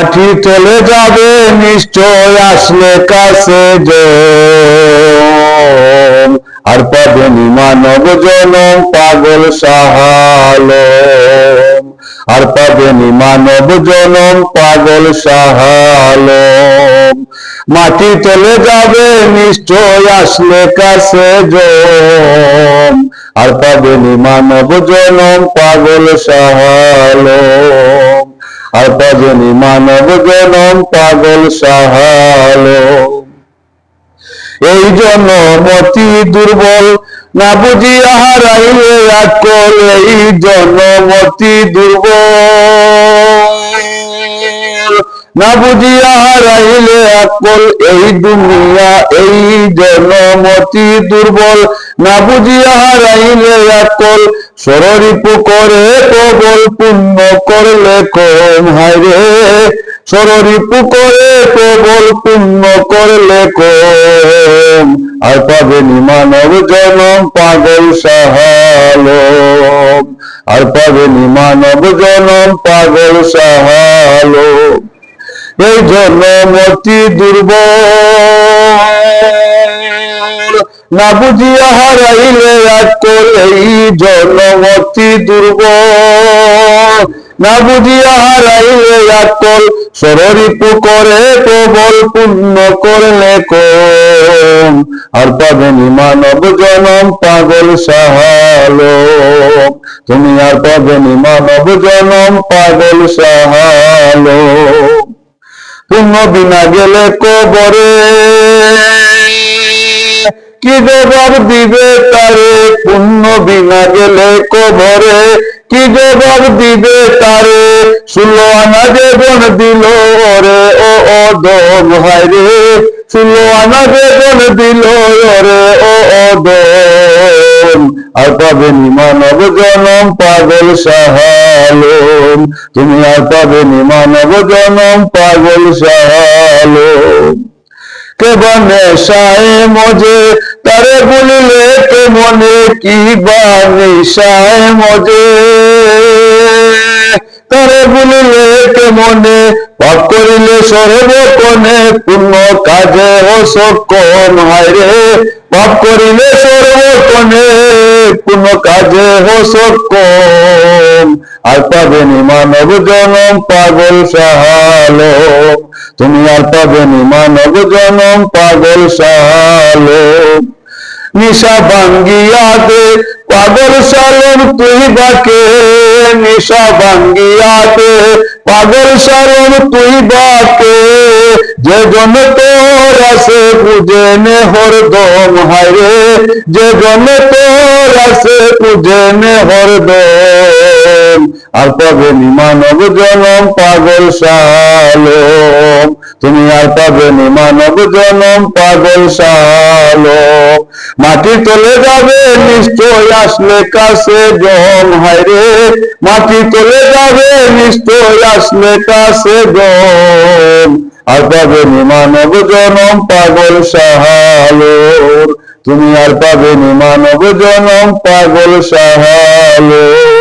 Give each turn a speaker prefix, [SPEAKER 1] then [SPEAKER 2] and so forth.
[SPEAKER 1] মাটি চলে যাবে, নিশ্চয় আসলে কাছে আর পাবেনি মানব জনম, পাগল সাহালম। আর পাবেনি মানব জনম, পাগল সাহালম। মাটি চলে যাবে, নিশ্চয় আসলে কাছে আর পাবেনি মানব জনম, পাগল সাহালম। পাবেনি মানব জনম পাগল সাহালম এই জন্য মতি দুর্বল, না বুঝিয়া হারাইলে আকল এই জন্য মতি দুর্বল। না বুঝিয়া হারাইলে আকল এই দুনিয়া, এই জন্য মতি দুর্বল, না বুঝিয়া হারাইলে আকল সররিপু করে কবল পুণ্য করলে কম হায়রে সররিপু করে কবল পুণ্য করলে কম আর পাবেনি মানব জনম পাগল সাহালম আর পাবেনি মানব জনম পাগল সাহালম এই জন্য মতি দুর্বল। না বুঝিয়া হারাইলে আকল এই জন্য মতি দুর্বল। না বুঝিয়া হারাইলে আকল সররিপু করে কবল পুণ্য করলে কম। আর পাবেনি মানব জনম পাগল সাহালম তুমি আর পাবেনি মানব জনম পাগল সাহালম পুণ্য বিনা গেলে কবরে কি জবাব দিবে তারে? পুণ্য বিনা গেলে কবরে। কি জবাব দিবে তারে? ষোলো আনা জীবন দিল রে ও ও দম হায়রে ষোলো আনা জীবন দিল রে ও ও দম আর পাবেনি মানব জনম, পাগল সাহালম। তুমি আর পাবেনি মানব জনম, পাগল সাহালম। কেবা নেশায় মজে তারে বলিলে কে মনে কি বা নেশায় মজে? তারে বলিলে কে মনে পাপ করিলে সর্বকনে পূর্ণ কাজে অসকম হায়রে পাপ করিলে সর্বকনে পূর্ণ কাজে পাগল সাহালম তুমি পাগল নিশা ভাঙ্গিয়া পাগল তুই বাকে। নিশা ভাঙ্গিয়া দে পাগল সালম, তুই বাকে। যে জন তোর আছে বুঝে নে হরদম হায়রে যে জন তোর আছে বুঝে নে হরদম। আর পাবেনি মানব জনম, পাগল সালম। তুমি আর পাবেনি মানব জনম, পাগল সালম। মাটি চলে যাবে, নিশ্চয় আসলে কাছে জম হায়রে মাটি চলে যাবে, নিশ্চয় আসলে কাছে জম আর পাবেনি মানব জনম, পাগল সাহালোর তুমি আর পাবেনি মানব জনম, পাগল সাহালোর